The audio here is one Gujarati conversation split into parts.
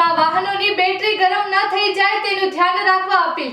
તેમાં વાહનોની બેટરી ગરમ ન થઈ જાય તેનું ધ્યાન રાખવા અપીલ.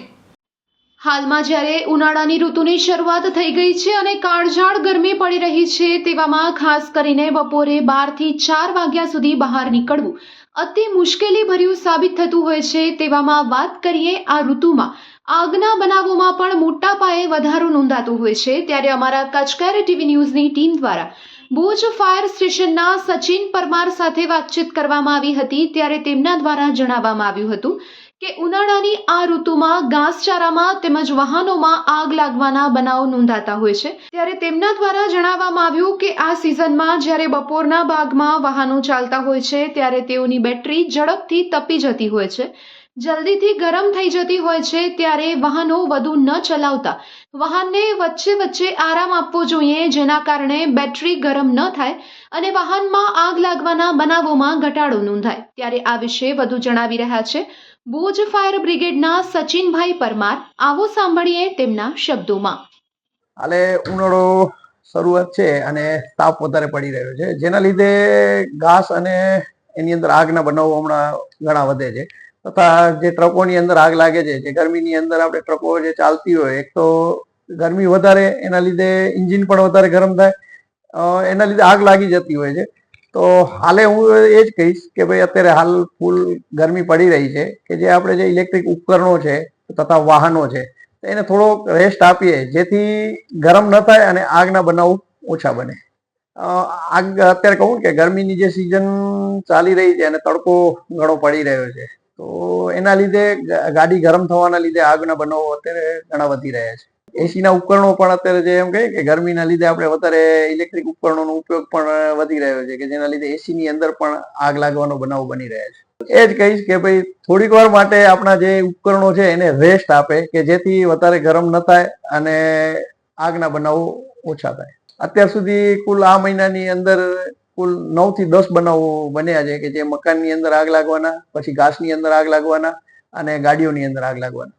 હાલમાં જ્યારે ઉનાળાની ઋતુની શરૂઆત થઈ ગઈ છે અને કાળઝાળ ગરમી પડી રહી છે તેવામાં ખાસ કરીને બપોરે બારથી ચાર વાગ્યા સુધી બહાર નીકળવું અતિ મુશ્કેલી ભર્યું સાબિત થતું હોય છે તેવામાં વાત કરીએ આ ઋતુમાં. આગના બનાવોમાં પણ મોટા પાયે વધારો નોંધાતો હોય છે. ત્યારે અમારા કચકાર ટીવી ન્યૂઝની ટીમ દ્વારા ભુજ ફાયર સ્ટેશનના સચિન પરમાર સાથે વાતચીત કરવામાં આવી હતી ત્યારે તેમના દ્વારા જણાવવામાં આવ્યું હતું કે ઉનાળાની આ ઋતુમાં ઘાસચારામાં તેમજ વાહનોમાં આગ લાગવાના બનાવ નોંધાતા હોય છે. ત્યારે તેમના દ્વારા જણાવવામાં આવ્યું કે આ સિઝનમાં જ્યારે બપોરના ભાગમાં વાહનો ચાલતા હોય છે ત્યારે તેઓની બેટરી ઝડપથી તપી જતી હોય છે. જલ્દીથી ગરમ થઈ જતી હોય છે ત્યારે વાહનો વધુ ન ચલાવતા. વાહનને વચ્ચે વચ્ચે આરામ આપવો જોઈએ, જેના કારણે બેટરી ગરમ ન થાય અને વાહનમાં આગ લાગવાના બનાવોમાં ઘટાડો નોંધાય. ત્યારે આ વિશે વધુ જણાવી રહ્યા છે ભુજ ફાયર બ્રિગેડના સચિનભાઈ પરમાર. આવો સાંભળીએ તેમના શબ્દોમાં. હાલે ઉનાળો શરૂઆત છે અને તાપ વધારે પડી રહ્યો છે. જેના લીધે ઘાસ અને એની અંદર આગના બનાવો હમણાં ઘણા વધે છે. તથા જે ટ્રકોની અંદર આગ લાગે છે, જે ગરમીની અંદર આપણે ટ્રકો જે ચાલતી હોય, એક તો ગરમી વધારે, એના લીધે ઇન્જિન પણ વધારે ગરમ થાય એના લીધે આગ લાગી જતી હોય છે. તો હાલે હું એ જ કહીશ કે ભાઈ અત્યારે હાલ ફૂલ ગરમી પડી રહી છે કે જે આપણે જે ઇલેક્ટ્રિક ઉપકરણો છે તથા વાહનો છે એને થોડોક રેસ્ટ આપીએ, જેથી ગરમ ન થાય અને આગના બનાવ ઓછા બને. આગ અત્યારે કહું કે ગરમીની જે સિઝન ચાલી રહી છે અને તડકો ઘણો પડી રહ્યો છે. તો એના લીધે ગાડી ગરમ થવાના લીધે આગના બનાવો અત્યારે ઘણા વધી રહ્યા છે. એસી ના ઉપકરણો પણ અત્યારે જે એમ કહીએ કે ગરમીના લીધે આપણે વધારે ઇલેક્ટ્રિક ઉપકરણોનો ઉપયોગ પણ વધી રહ્યો છે કે જેના લીધે એસી ની અંદર પણ આગ લાગવાનો બનાવ બની રહ્યા છે. એ જ કહીશ કે ભાઈ થોડીક વાર માટે આપણા જે ઉપકરણો છે એને રેસ્ટ આપે કે જેથી વધારે ગરમ ન થાય અને આગના બનાવો ઓછા થાય. અત્યાર સુધી કુલ આ મહિનાની અંદર કુલ નવથી દસ બનાવો બન્યા છે કે જે મકાનની અંદર આગ લાગવાના, પછી ઘાસની અંદર આગ લાગવાના અને ગાડીઓની અંદર આગ લાગવાના.